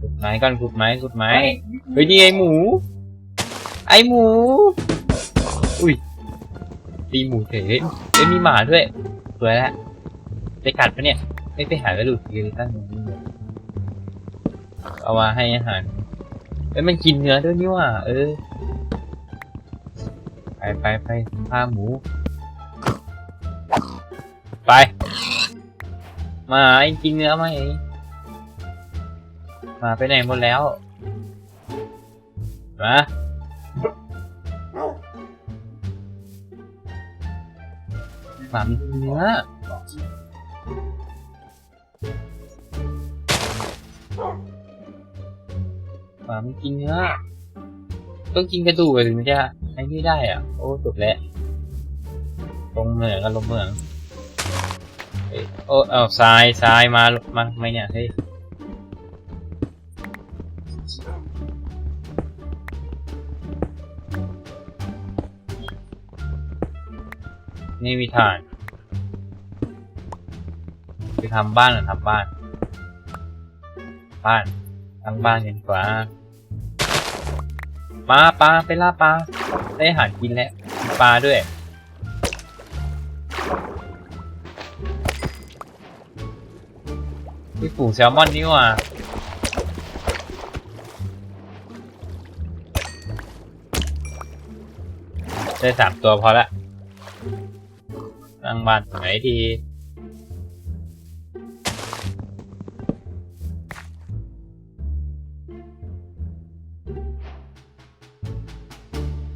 ขุดไม้ก่อนขุดไม้ขุดไม้เฮ้ยนี่ไอหมู ไอหมู อุ้ยตีหมูเฉยเฮ้ยเฮ้ยมีหมาด้วยสวยแล้วไปกัดปะเนี่ยไม่ไปหากระดูกยืนตั้งตรงนี้เลยเอามาให้อาหารเอ้ยมันกินเนื้อด้วยนี่หว่าเออไปไปไปพาหมู ไปมาไอ้กินเนื้อไหม มาไปไหนหมดแล้ว มา หมาเนื้อหมาไม่กินเนื้อ ต้องกินกระดูกถึงจะไอ้นี่ได้อะ โอ้จบแล้วลงเหมืองกันลงเหมืองเอ้ยโอ้เอาทรายทรายมา มาทำไมเนี่ย เฮ้ย นี่มีฐานไปทำบ้านหรือทำบ้าน บ้านทั้งบ้านกันกว่าปลาปลาไปล่าปลาได้อาหารกินแล้วมีปลาด้วยพี่ฝูงแซลมอนนี่ว่าได้สามตัวพอละ ตั้งบ้านไหนดี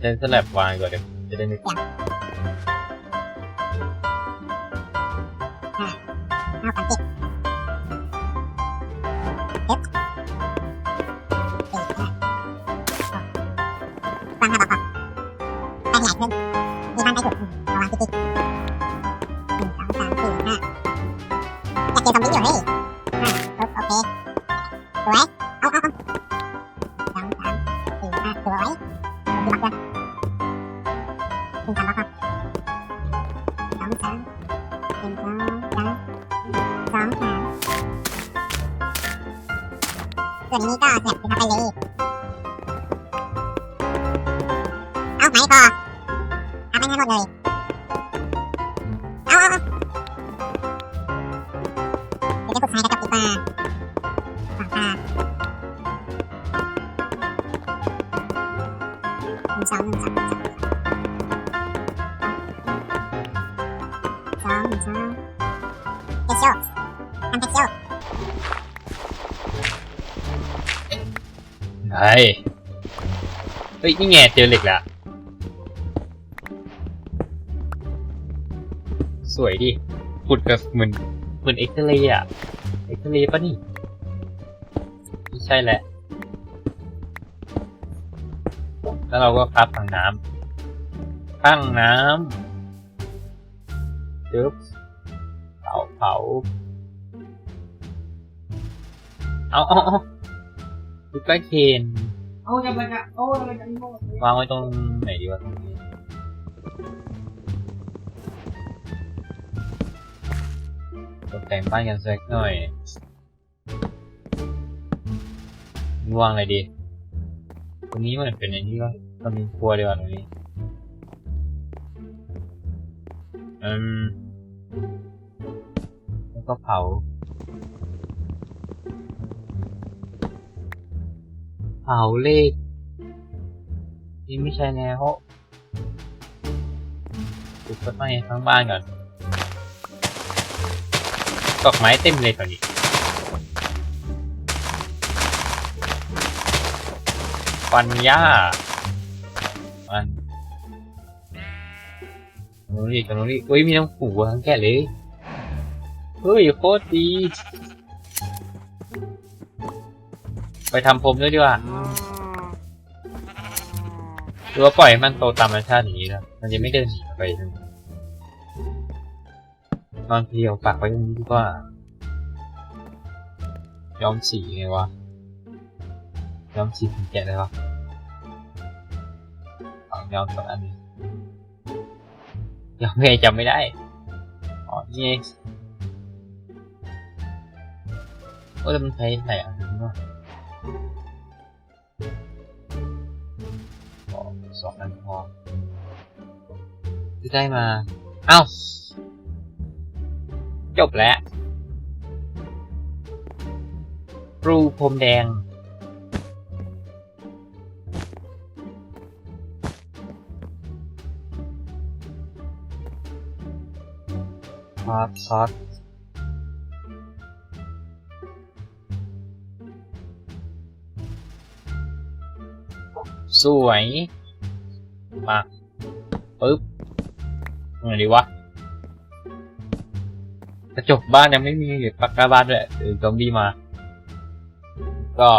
เล่นสลับวางก่อนเดี๋ยวจะได้ไม่เอาสาบ้าฟังห้าบอกก่อนไปขยายเพิ่มมีบ้านได้ถูกเอาวางติ๊กติ๊ก อยากเจอซอม ดี๋ยวจะฝึกใช้กับปีปลาสองตาหนึ่งสองหนึ่งสองสองหนึ่งสองเอ็กโชทำเอ็กโชไอ้เฮ้ยนี่ไงเจอเหล็กละสวยดิขุดแบบเหมือนเหมือนเอ็กซ์เรย์อะ เอ็กซ์เรย์ปะนี่ไม่ใช่แหละ แล้วเราก็พับถังน้ำตั้งน้ำจึ๊บเผาเผาเอาเอาเอาดูใกล้เคนโอ้ยมันจะโอ้ยมันจะโง่วางไว้ตรงไหนดีวะตรงนี้ตกแต่งบ้านกันสักหน่อย วางอะไรดี ตรงนี้มันเป็นอย่างนี้วะมันมีครัวดีกว่าตรงนี้ อืม แล้วก็เผา เผาเลข นี่ไม่ใช่แล้วปลูกต้นไม้ทั้งบ้านก่อนดอกไม้เต็มเลยตอนนี้ ฟันหญ้ามันตรงนู้นอีกตรงนู้นอีกเฮ้ยมีน้ำผูทั้งแก่เลยเฮ้ยโคตรดี ไปทำผมด้วยดีกว่าหรือว่าปล่อยมันโตตามธรรมชาติอย่างนี้นะมันจะไม่เดินหนีไปนอนเพียวฝากไว้ตรงนี้ดีกว่าย้อมสีไงวะ nhóm chim mình chạy được không Ở nhóm chọn ăn đi. Nhóm nghe chồng mới đấy. Hỏi nghe. Ôi mình thấy này ăn đúng rồi Bỏ sọt ăn hoa Từ đây mà. Ao. Chụp lại đen ซอสซอสสวยมาปึ๊บไงดีวะกระจกบ้านยังไม่มีปากกาบ้านด้วยเออซอมบี้มา ก็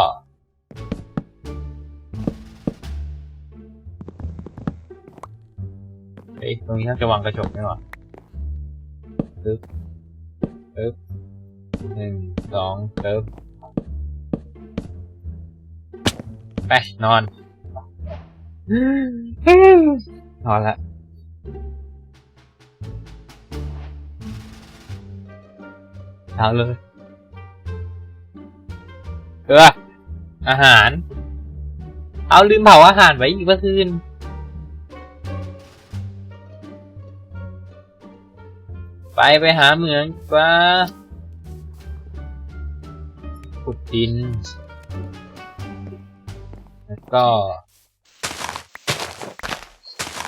เฮ้ยตรงนี้น่าจะวางกระจกไหมวะ ปึ๊บปึ๊บหนึ่งสองปึ๊บไปนอน นอนละเอาเลย เอออาหาร เอาลืมเผาอาหารไว้อีกเมื่อคืน ไปไปหาเหมืองกว่าขุดดิน แล้วก็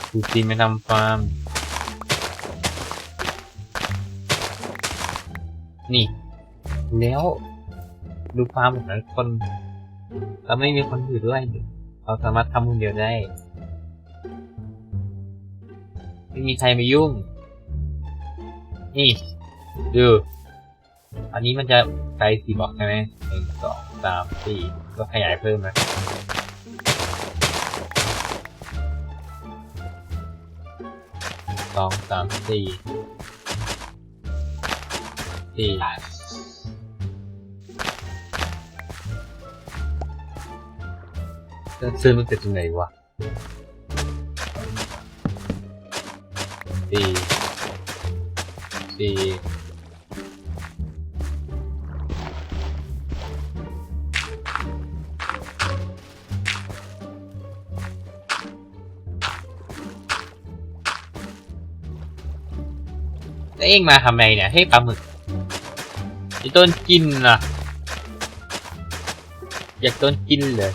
ขุดดินไปทำฟาร์ม นี่ แล้วดูฟาร์มของคนเราไม่มีคนอยู่ด้วย เราสามารถทำคนเดียวได้ ไม่มีใครมายุ่ง นี่ดูอันนี้มันจะไกลสี่บล็อกใช่ไหมหนึ่งสองสามสี่ก็ขยายเพิ่มนะสองสามสี่สี่เซื้อมันติดตรงไหนวะสี่ สี่แล้วเองมาทำไมเนี่ย ให้ปลาหมึกไอ้ต้นกินนะอยากต้นกินเลย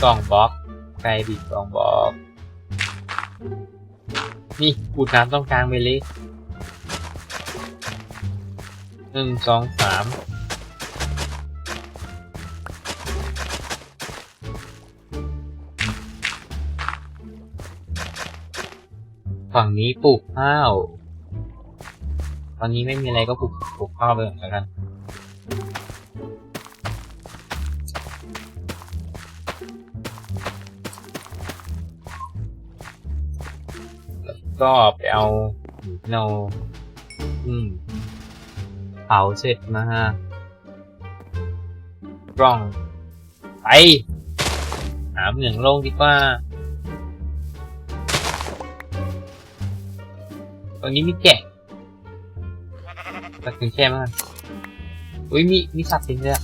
สองบล็อกไกลดิสองบล็อก นี่ปูดน้ำต้องกลางไปเลยหนึ่งสองสามฝั่งนี้ปลูกข้าว ตอนนี้ไม่มีอะไรก็ปลูกปลูกข้าวไปก่อนแล้วกัน ก็ไปเอาที่เราอืมเผาเสร็จมากล้อง ไป หาเหมืองโล่งดีกว่า ตรงนี้มีแกะตัดถึงแค่มากอุ้ยมีมีสัตว์จริงด้วยอะ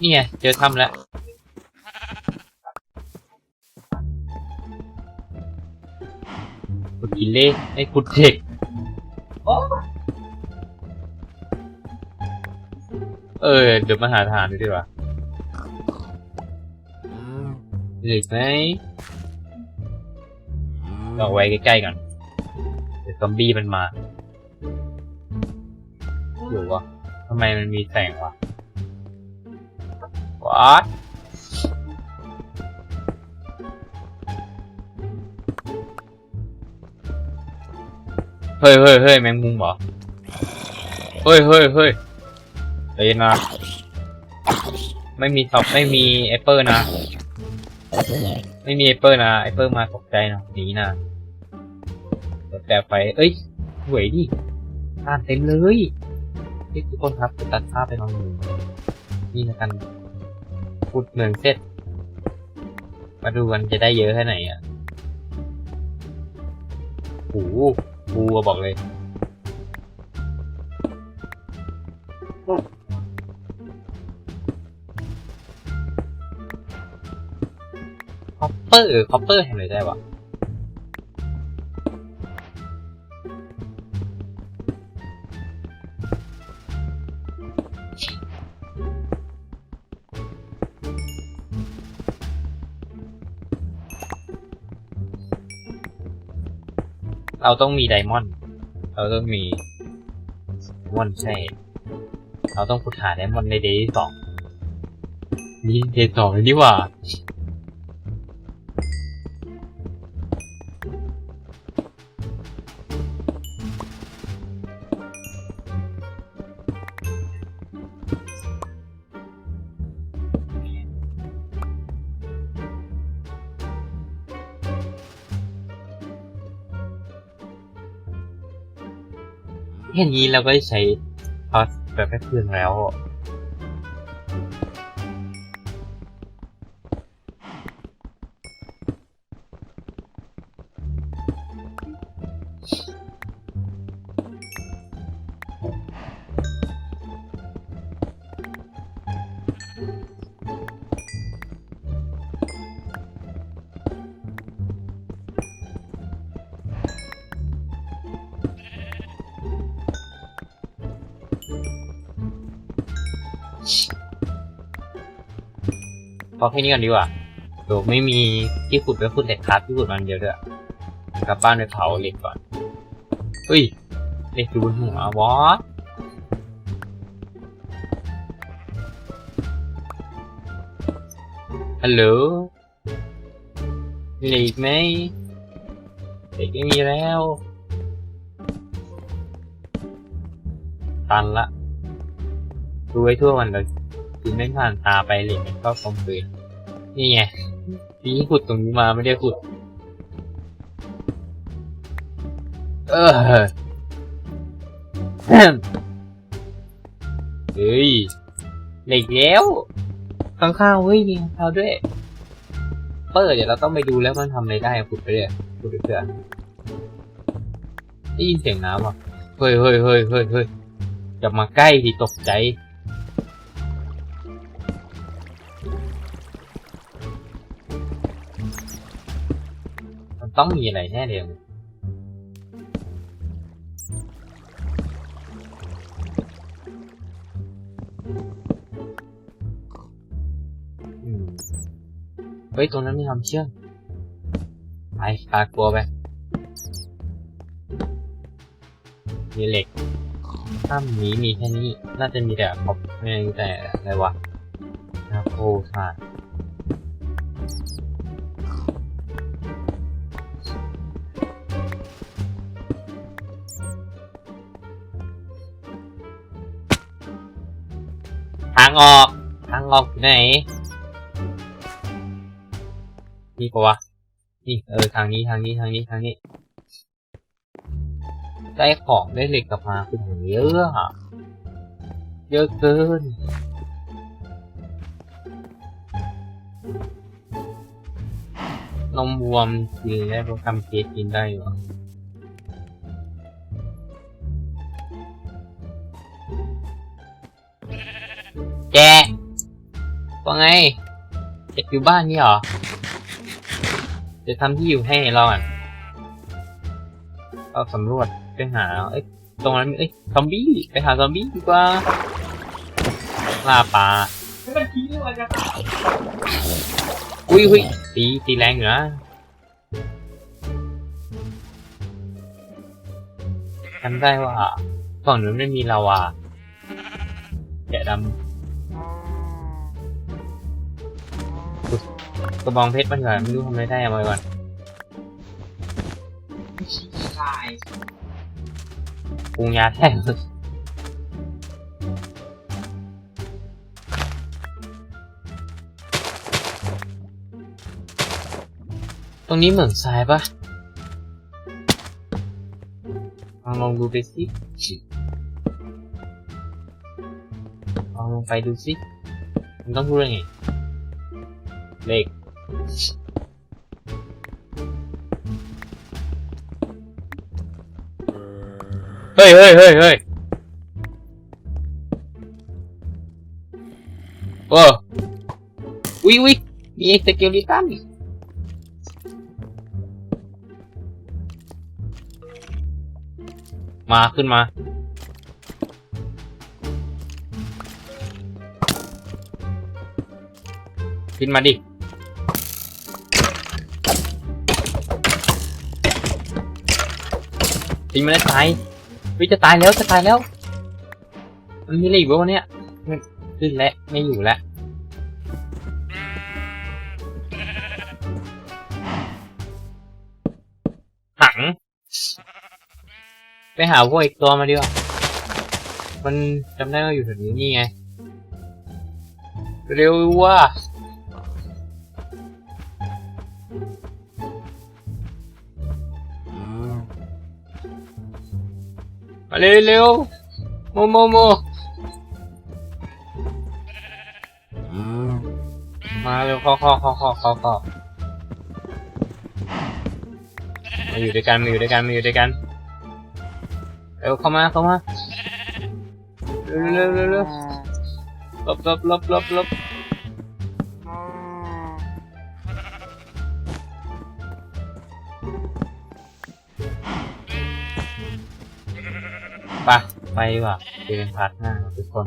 นี่ไงเจอถ้ำแล้ว เล่ไอ้ขุดเด็กเออ เดี๋ยวมาหาทานดูดีกว่าเหล็กไหมเอาไว้ใกล้ๆกันเดี๋ยวซอมบี้มันมา อยู่วะทำไมมันมีแสงวะวัด เฮ้ยเฮ้ยเฮ้ยแมงมุมเหรอ เฮ้ยเฮ้ยเฮ้ยเดี๋ยนะ ไม่มีท็อปไม่มีแอปเปิลนะ ไม่มีแอปเปิลนะแอปเปิลมาตกใจนะหนีนะแต่ไฟเอ้ยสวยดิทานเต็มเลยทุกคนครับตัดภาพไปลองดูนี่นะกันพูดเมืองเสร็จ มาดูกันจะได้เยอะแค่ไหนอะโอ้ กูอะบอกเลยคอปเปอร์คอปเปอร์ทำอะไรได้วะ เราต้องมีไดมอนด์ เราต้องมีไดมอนด์ใช่ เราต้องขุดหาไดมอนด์ในเดย์ที่สองนี่เดย์สองเลยดีกว่า แค่นี้เราก็ใช้พอสแบบแค่เพื่อนแล้ว พอแค่นี้ก่อนดีกว่าเดี๋ยวไม่มีที่ขุดไปขุดเหล็กครับที่ขุดมันเดียวด้วยกลับบ้านไปเผาเหล็กก่อนเฮ้ยเหล็กอยู่บนหัววอสฮัลโหลมีเหล็กอีกไหมเหล็กไม่มีแล้ว ตันละดูไว้ทั่วมันเลย คือไม่ผ่านตาไปเหล็กมันก็คอมเลนนี่ไงทีนี้ขุดตรงนี้มาไม่ได้ขุด เออเฮ้ยเหล็กแล้วข้างๆเฮ้ยมีข้าวด้วย เปิดเดี๋ยวเราต้องไปดูแล้วมันทำอะไรได้ขุดไปเลยขุดไปเพื่อได้ยินเสียงน้ำอะ เฮ้ยเฮ้ยเฮ้ยเฮ้ยเฮ้ยอย่ามาใกล้ที่ตกใจ ต้องมีอะไรแน่เลยเฮ้ย ตรงนั้นมีความเชื่อมไปตากลัวไป มีเหล็กถ้ำนี้มีแค่นี้ น่าจะมีแต่ครบไม่มีแต่อะไรวะนาโคค่ะทางออก ทางออกอยู่ไหน นี่ปะวะ นี่เออทางนี้ทางนี้ทางนี้ทางนี้ ได้ของได้เหล็กกลับมาคือเยอะอะเยอะเกินนมวัวมนกินได้เพราะทำเค้กกินได้อยู่ แกว่าไงเด็กอยู่บ้านนี่หรอ จะทำที่อยู่ให้เราอะเราสำรวจไปหาเอ้ยตรงนั้นมีเอ้ยซอมบี้ไปหาซอมบี้ดีกว่าล่าปลาไม่เป็นทีเลยว่าอุ้ยอุ้ยตีตีแรงอยู่นะจำได้ว่าฝั่งนู้นไม่มีลาวาแกะดำ กระบองเพชรมันก่อนไม่รู้ทำอะไรได้เอาไว้ก่อนตายปรุงยาแท้งตรงนี้เหมืองทรายปะลองลองดูไปสิลองลงไปดูสิมันต้องพูดว่าไง เลขเฮ้ยเฮ้ยเฮ้ยเฮ้ยโอ้วิวิมีเอ็กซ์เลิตามิมาขึ้นมา ขึ้นมาดิ ตีมันได้ตายวิจะตายแล้วจะตายแล้ว มันมีอะไรอีกวะวันเนี้ยขึ้นแล้วไม่อยู่แล้วหัง ไปหาพวกอีกตัวมาดีกว่า มันจำได้ว่าอยู่แถวนี้นี่ไง เร็วว่า เร็วเร็วโมโมโมมาเร็วเข้าเข้าเข้าเข้าเข้าเข้ามาอยู่ด้วยกันมาอยู่ด้วยกันมาอยู่ด้วยกันเร็วเข้ามาเข้ามาเร็วเร็วเร็วเร็วลบลบลบลบลบ ไปไปว่ะเจอกันพาร์ทหน้าทุกคน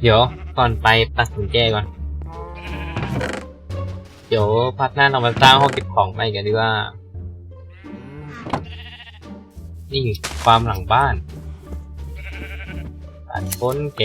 เดี๋ยวก่อนไปตัดสินแก้ก่อน เดี๋ยวพักหน้าเรามาสร้างห้องเก็บของใหม่กันดีกว่า นี่ฟามหลังบ้านตัดพ้นแก